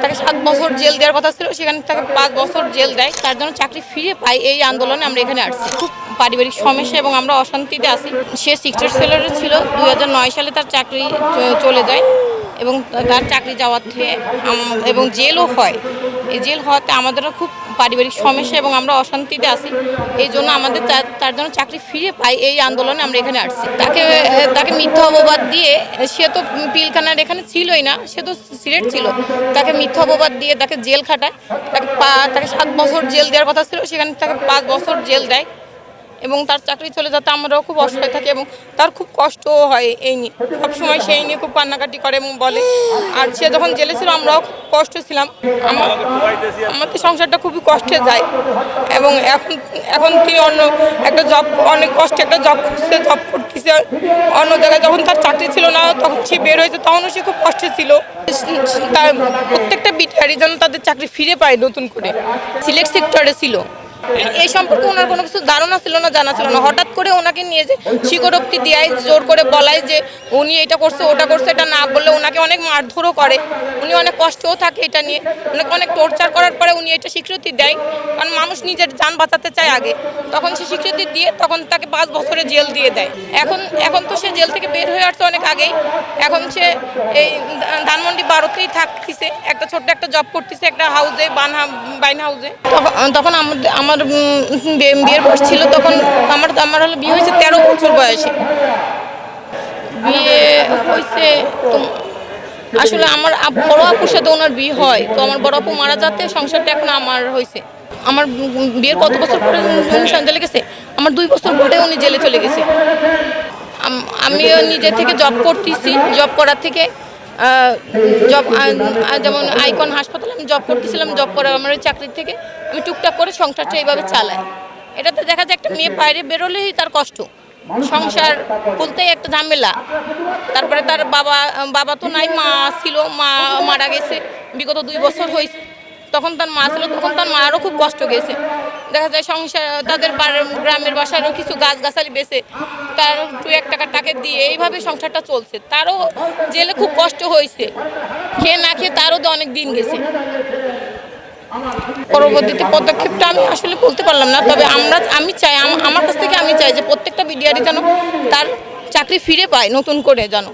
তাকে সাত বছর জেল দেওয়ার কথা ছিল, সেখানে তাকে পাঁচ বছর জেল দেয়। তার জন্য চাকরি ফিরে পাই এই আন্দোলনে আমরা এখানে আসছি। খুব পারিবারিক সমস্যা এবং আমরা অশান্তিতে আছি। সে সিক্সটার সেলারে ছিল দু হাজার নয় সালে তার চাকরি চলে যায় এবং তার চাকরি যাওয়ার থেকে এবং জেলও হয়। এই জেল হওয়াতে আমাদেরও খুব পারিবারিক সমস্যা এবং আমরা অশান্তিতে আসি এই জন্য আমাদের তার- জন্য চাকরি ফিরে পাই এই আন্দোলনে আমরা এখানে আসছি। তাকে তাকে মিথ্যা অপবাদ দিয়ে, সে তো পিলখানার এখানে ছিলই না, সে তো সিলেট ছিল। তাকে মিথ্যা অপবাদ দিয়ে তাকে জেল খাটায়, তাকে তাকে সাত বছর জেল দেওয়ার কথা ছিল, সেখানে তাকে পাঁচ বছর জেল দেয়। এবং তার চাকরি চলে যাতে আমরাও খুব অসহায় থাকি এবং তার খুব কষ্টও হয় এই নিয়ে। সবসময় সেই নিয়ে খুব কান্নাকাটি করে এবং বলে। আর সে যখন জেলে ছিল, আমরাও খুব কষ্ট ছিলাম। আমাদের সংসারটা খুবই কষ্টে যায়। এবং এখন এখন তুই অন্য একটা জব অনেক কষ্টে একটা জব করছে জব করতেছে। অন্য জায়গায় যখন তার চাকরি ছিল না, তখন সে বের হয়েছে, তখনও সে খুব কষ্টে ছিল। তার প্রত্যেকটা বিটারি যেন তাদের চাকরি ফিরে পায় নতুন করে। সিলেক্ট সেক্টরে ছিল। এই সম্পর্কে ওনার কোনো কিছু ধারণা ছিল না, জানা ছিল না। হঠাৎ করে ওনাকে নিয়ে যে স্বীকারোক্তি দেয়, জোর করে বলায় যে উনি এটা করছে, ওটা করছে, এটা না বললে ওনাকে অনেক মারধরও করে। উনি অনেক কষ্টও থাকে এটা নিয়ে। ওনাকে অনেক টর্চার করার পরে উনি এটা স্বীকৃতি দেয়। কারণ মানুষ নিজের যান বাঁচাতে চায় আগে। তখন সে স্বীকৃতি দিয়ে তখন তাকে পাঁচ বছরে জেল দিয়ে দেয়। এখন এখন তো সে জেল থেকে বের হয়ে আসছে অনেক আগেই। এখন সে এই ধানমন্ডি বারোতেই থাকতেছে। একটা ছোট্ট একটা জব করতেছে একটা হাউসে বান বাইন হাউসে তখন আমাদের আমার বিয়ের বয়স ছিল তখন আমার আমার হলো বিয়ে হয়েছে তেরো বছর বয়সে। বিয়ে হয়েছে আসলে আমার বড় আপুর সাথে ওনার বিয়ে হয়। তো আমার বড় আপু মারা যাতে সংসারটা এখন আমার হয়েছে। আমার বিয়ের কত বছর পরে জেলে গেছে? আমার দুই বছর পরে উনি জেলে চলে গেছে। আমিও নিজে থেকে জব করতেছি। জব করার থেকে জব যেমন আইকন হাসপাতালে আমি জব করতেছিলাম জব করে আমার ওই চাকরির থেকে আমি টুকটাক করে সংসারটা এইভাবে চালাই। এটাতে দেখা যায় একটা মেয়ে বাইরে বেরোলেই তার কষ্ট। সংসার খুলতেই একটা ঝামেলা। তারপরে তার বাবা বাবা তো নাই, মা ছিল, মা মারা গেছে। বিগত দুই বছর হয়েছে তখন তার মা ছিল, তখন তার মারও খুব কষ্ট গেছে। দেখা যায় সংসার, তাদের গ্রামের বাসারও কিছু গাছ গাছালি বেছে, তার দু এক টাকা টাকা দিয়ে এইভাবে সংসারটা চলছে। তারও জেলে খুব কষ্ট হয়েছে। খেয়ে না খেয়ে তারও তো অনেক দিন গেছে। পরবর্তীতে পদক্ষেপটা আমি আসলে বলতে পারলাম না, তবে আমরা, আমি চাই, আম- আমার কাছ থেকে আমি চাই যে প্রত্যেকটা বিডিআরই যেন তার চাকরি ফিরে পায় নতুন করে যেন।